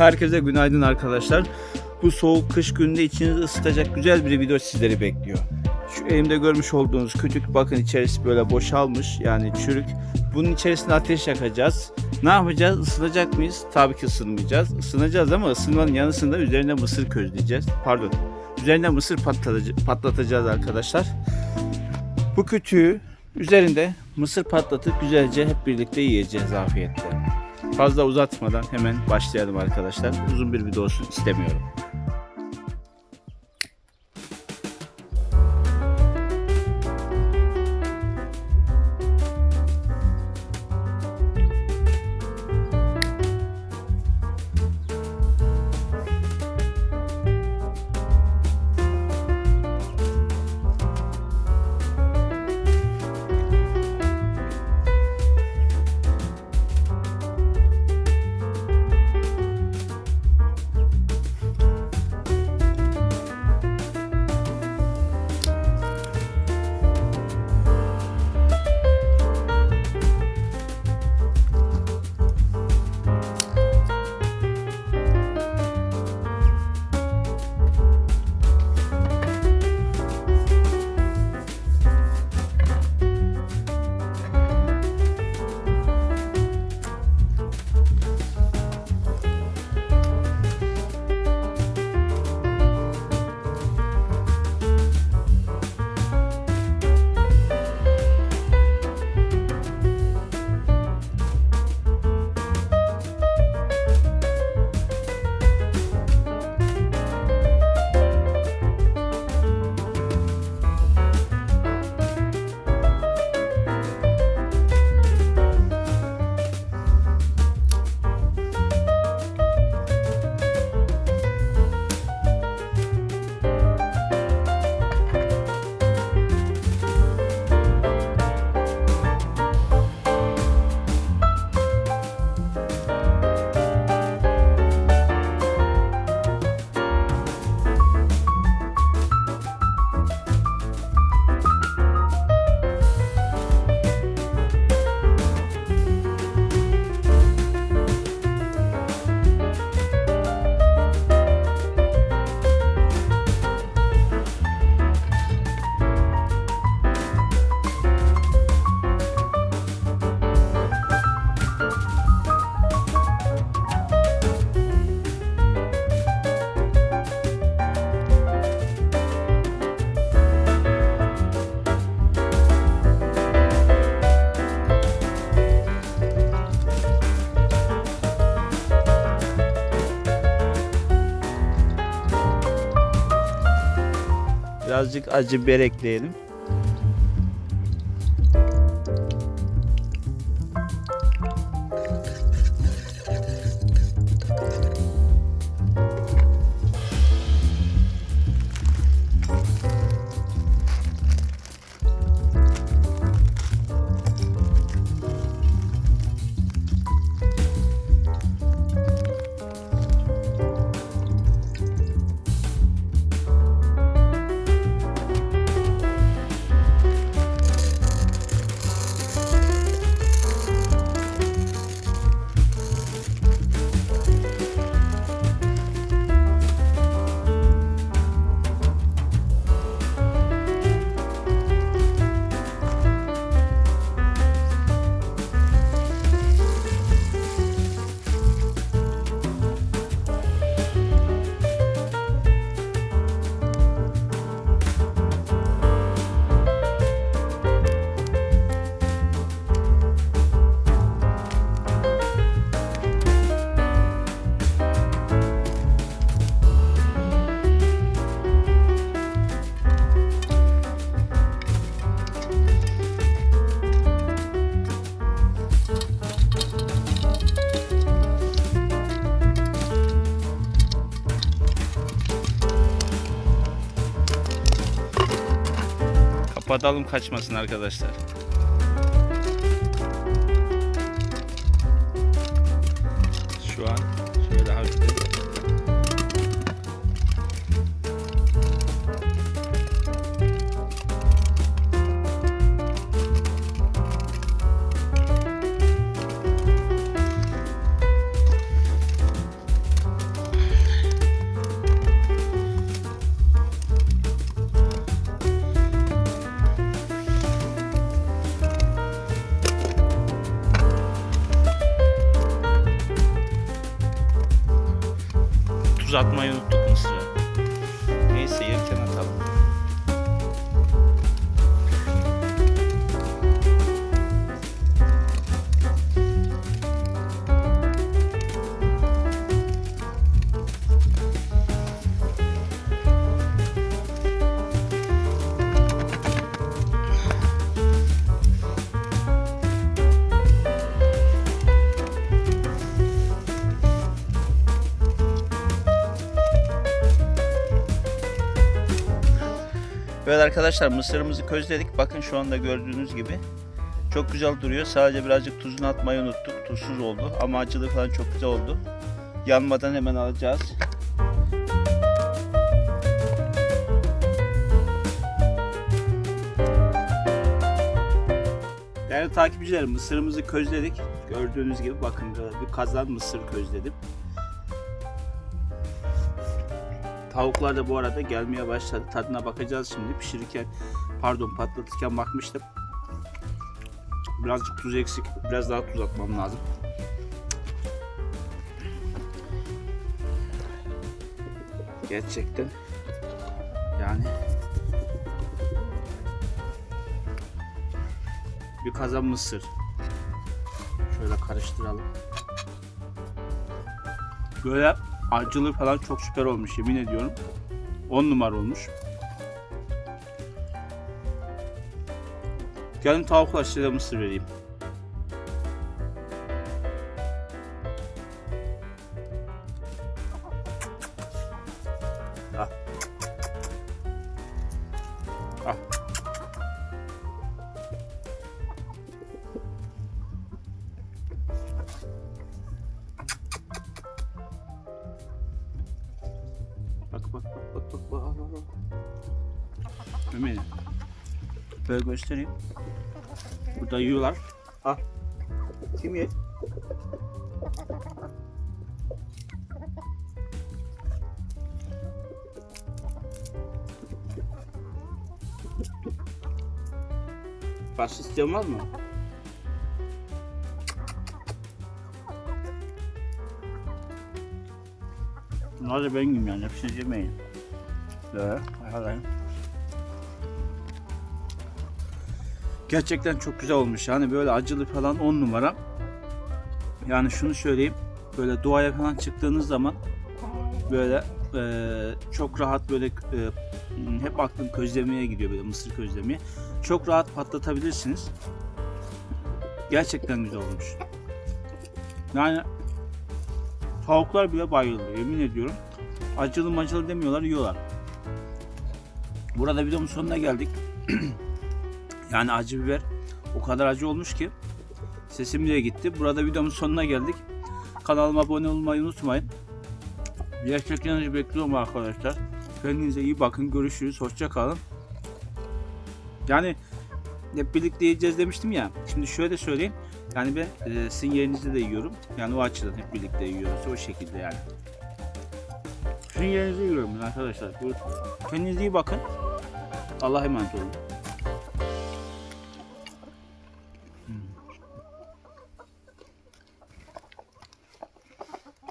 Herkese günaydın arkadaşlar. Bu soğuk kış gününde içinizi ısıtacak güzel bir video sizleri bekliyor. Şu elimde görmüş olduğunuz kütük bakın içerisi böyle boşalmış yani çürük. Bunun içerisine ateş yakacağız. Ne yapacağız? Isınacak mıyız? Tabii ki ısınmayacağız. Isınacağız ama ısınmanın yanısında üzerine mısır közleyeceğiz. Pardon. Üzerine mısır patlatacağız arkadaşlar. Bu kütüğü üzerinde mısır patlatıp güzelce hep birlikte yiyeceğiz afiyetle. Fazla uzatmadan hemen başlayalım arkadaşlar. Uzun bir video olsun istemiyorum. Birazcık acı biber ekleyelim. Kapatalım kaçmasın arkadaşlar. Şu an Tuz atmayı Evet arkadaşlar mısırımızı közledik. Bakın şu anda gördüğünüz gibi. Çok güzel duruyor. Sadece birazcık tuzunu atmayı unuttuk. Tuzsuz oldu ama acılı falan çok güzel oldu. Yanmadan hemen alacağız. Değerli takipçilerim mısırımızı közledik. Gördüğünüz gibi bakın böyle bir kazan mısır közledim. Tavuklar da bu arada gelmeye başladı. Tadına bakacağız şimdi. Pişirirken, pardon patlatırken bakmıştım. Birazcık tuz eksik. Biraz daha tuz atmam lazım. Gerçekten yani bir kazan mısır. Şöyle karıştıralım. Böyle acılı falan çok süper olmuş yemin ediyorum. 10 numara olmuş. Gelin tavukla size mısır vereyim. Bak bak bak bak. Ömer'im. Böyle göstereyim. Burada yiyorlar. Al. Kim yer? Başka isteyen var mı? Bunları da ben yiyeyim yani. Hepsini yemeyin. Böyle. Ayarlayın. Gerçekten çok güzel olmuş. Yani böyle acılı falan 10 numara. Yani şunu söyleyeyim. Böyle doğaya falan çıktığınız zaman böyle e, çok rahat böyle e, hep aklım közlemeye gidiyor böyle mısır közlemeye. Çok rahat patlatabilirsiniz. Gerçekten güzel olmuş. Yani tavuklar bile bayıldı yemin ediyorum. Acılı macılı demiyorlar yiyorlar. Burada videomun sonuna geldik. Yani acı biber o kadar acı olmuş ki sesim bile gitti. Burada videomun sonuna geldik. Kanalıma abone olmayı unutmayın. Gerçekten bekliyorum arkadaşlar. Kendinize iyi bakın. Görüşürüz. Hoşça kalın. Yani hep birlikte yiyeceğiz demiştim ya. Şimdi şöyle söyleyeyim. Yani ben e, sizin yerinizde de yiyorum. Yani o açıdan hep birlikte yiyoruz. O şekilde yani. Sizin yerinizde yiyorum arkadaşlar. Kendinize iyi bakın. Allah'a emanet olun.